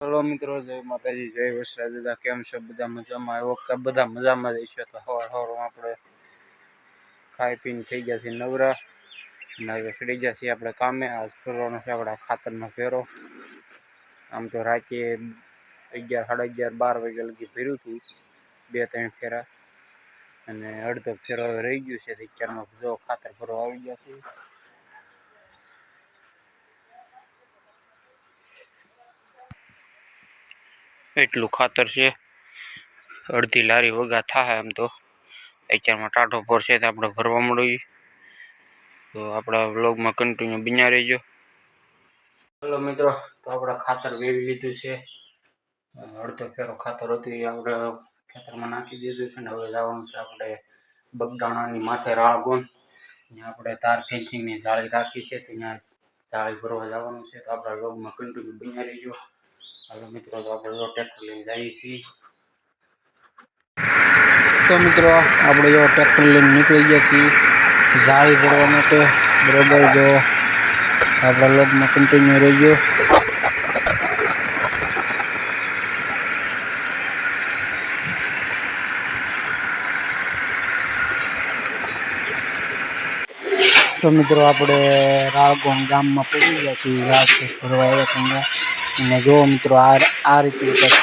Hello મિત્રો, જય માતાજી, જય વસરા દાદા, કેમ છો? બધા મજામાં? આવ્યો કે બધા મજામાં જ છે તો હવાર સવારમાં આપણે ખાઈ પીને થઈ ગયા છીએ નવરા અને ચડી ગયા છીએ આપણે કામે. આજ ફેરવાનો છે આપણા ખાતરનો ફેરો. આમ તો રાતે અગિયાર, સાડા અગિયાર, બાર વાગ્યા લગી ફેર્યું હતું. બે, ત્રણ ફેરા. અને અડધો ફેરો હવે રહી ગયું છે. અત્યારમાં જો ખાતર ફરવા આવી ગયા છે એટલું ખાતર છે. અડધી લારી વગા થાય એમ તો. અત્યારમાં ટાઢો પર છે તો આપણે ભરવા મળીએ. તો આપણા વ્લોગમાં કન્ટિન્યુ બિના રહેજો. હલો મિત્રો, તો આપણે ખાતર વેવી લીધું છે. અડધો ફેરો ખાતર હતું આપણે ખેતરમાં નાખી દીધું છે ને હવે જવાનું છે આપણે બગદાણાની માથે રાળગોન આપણે તાર ફેન્સિંગની જાળી રાખી છે ત્યાં જાળી ભરવા જવાનું છે. તો આપણા લોગમાં કન્ટિન્યુ બિના રહેજો. હાલો મિત્રો, તો આપણે જો ટ્રેક્ટર લઈને જઈએ છીએ. તો મિત્રો, આપણે જો ટ્રેક્ટર લઈને નીકળી ગયા છીએ. જાળી ભરવા માટે. બરોબર જો, આપણા લોગમાં કન્ટિન્યુ રહી ગયો. તો મિત્રો, આપણે રાળગોણ ગામમાં પહોંચી ગયા છીએ. ઘાસ ભરવા આવ્યા ત્યાં અને જો મિત્રો આ આ રીતની કંઈક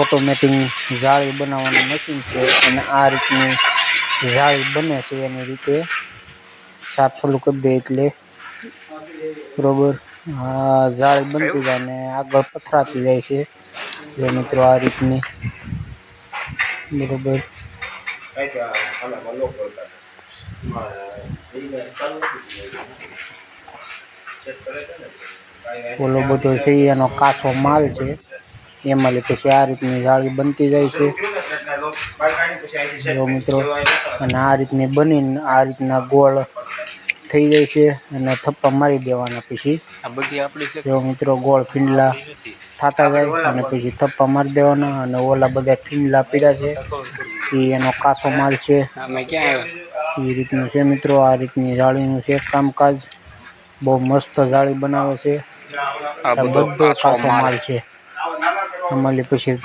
ઓટોમેટિક જાળી બનાવવાનું મશીન છે અને આ રીતની જાળી બને છે એની રીતે સાફ સલું કરી દે એટલે બરોબર. આ જાળી બનતી જાય ને આગળ પથરાતી જાય છે. જો મિત્રો આ રીતની બરોબર. ઓલો બધો છે એનો કાચો માલ છે. એમાં લે પછી આ રીતની જાળી બનતી જાય છે. જો મિત્રો અને આ રીતની બનીને આ રીતના ગોળ થઈ જાય છે અને થપ્પા મારી દેવાના પછી. જો મિત્રો ગોળ ફીંડલા થતા જાય અને પછી થપ્પા મારી દેવાના અને ઓલા બધા ફીંડલા પીડા છે. એ એનો કાચો માલ છે. એ રીતનું છે મિત્રો આ રીતની જાળીનું છે કામકાજ. બહુ મસ્ત જાળી બનાવે છે. આ બધો પાછો માલ છે. આમાં પછી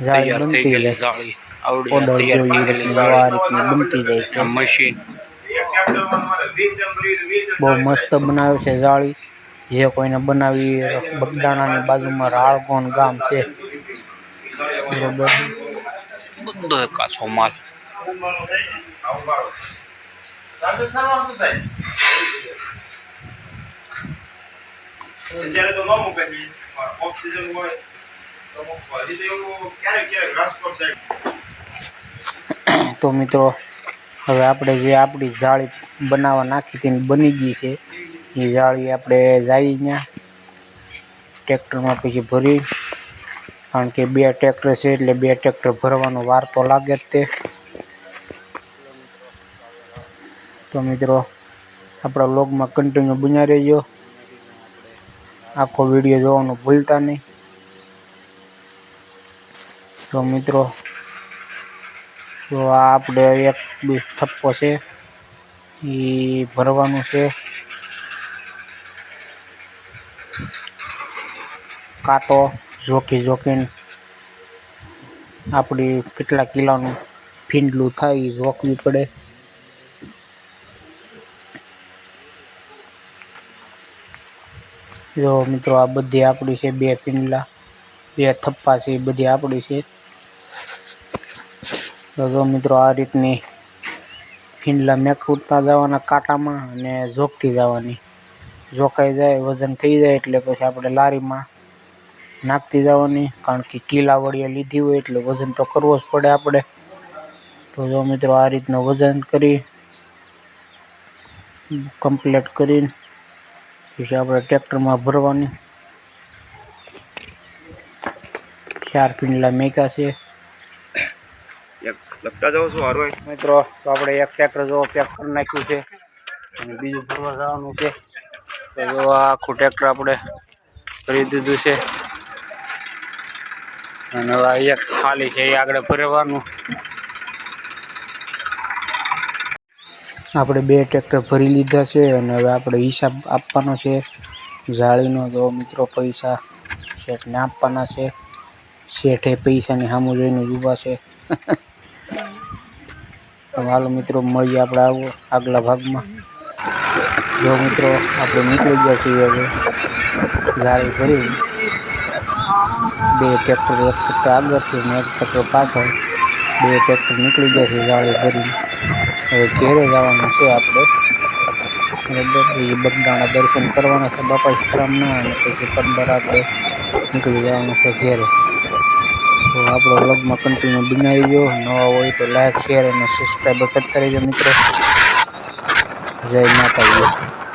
જાળી બનતી જાય. ઓર્ડર જોઈએ રીતની આ રીતની બનતી જાય છે. મશીન. બહુ મસ્ત બનાવે છે જાળી. જે કોઈને બનાવી બગદાણાની બાજુમાં રાળગોન ગામ છે. બરોબર. બધો કાચો માલ. અત્યારે તો ન મૂકે ઓફ સિઝન હોય તો. હજી તો એવું ક્યારેક ક્યારેક રાજકોટ સાઈડ તો મિત્રો, હવે આપણે જે આપણી જાળી બનાવવા નાખી હતી બની ગઈ છે. એ જાળી આપણે જઈ ત્યાં ટ્રેક્ટરમાં પછી ભરી. કારણ કે બે ટ્રેક્ટર છે એટલે બે ટ્રેક્ટર ભરવાનો વાર તો લાગે જ તે. તો મિત્રો, આપણા વ્લોગમાં કન્ટિન્યુ બન્યા રહેજો. આખો વીડિયો જોવાનું ભૂલતા નહીં. તો મિત્રો તો આપણે એક બી થપ્પો છે એ ભરવાનું છે. કાંટો જોકી જોકીને આપણી કેટલા કિલોનું ફીંડલું થાય એ જોખવી પડે. જો મિત્રો આ બધી આપણી છે બે પિંડલા, બે થપ્પા છે, એ બધી આપણી છે. તો જો મિત્રો આ રીતની ફીંડલા મેકૂટતા જવાના કાંટામાં અને ઝોકતી જવાની. ઝોકાઈ જાય, વજન થઈ જાય એટલે પછી આપણે લારીમાં નાખતી જવાની, કારણ કે કિલા વળીએ લીધી હોય એટલે વજન તો કરવો જ પડે આપણે. તો જો મિત્રો આ રીતનું વજન કરી કમ્પ્લીટ કરીને પછી આપણે ટ્રેક્ટરમાં ભરવાની. ચાર પિંડલા મેકા છે. મિત્રો તો આપણે એક ટ્રેક્ટર જો પેક કરી નાખ્યું છે. અને બીજું ભરવા જવાનું છે. તો જો આખું ટ્રેક્ટર આપણે કરી દીધું છે. અને આ એક ખાલી છે એ આગળ ભરવાનું. આપણે બે ટ્રેક્ટર ભરી લીધા છે અને હવે આપણે હિસાબ આપવાનો છે. જાળીનો તો મિત્રો પૈસા શેઠને આપવાના છે. શેઠે પૈસાની સામું જોઈને ઊભા છે. હાલો મિત્રો, મળીએ આપણે આવો આગલા ભાગમાં. જો મિત્રો, આપણે નીકળી ગયા છીએ હવે. જાળી ભરી. બે ટ્રેક્ટર એક ટ્રેક્ટર આગળથી ને એક ટ્રેક્ટર પાછળ. બે ટ્રેક્ટર નીકળી ગયા છે જાળી ભરી હવે ઘેરે જવાનું છે આપણે. બરાબર, એ બગદાણા દર્શન કરવાના છે. બાપા શ્રામના અને પછી પંદર આપણે નીકળી જવાનું છે ઘેરે. તો આપણો વ્લોગમાં કન્ટિન્યુ બનાવી દો. નવા હોય તો લાઈક શેર અને સબસ્ક્રાઈબ કરતા રહેજો મિત્રો. જય માતાજી.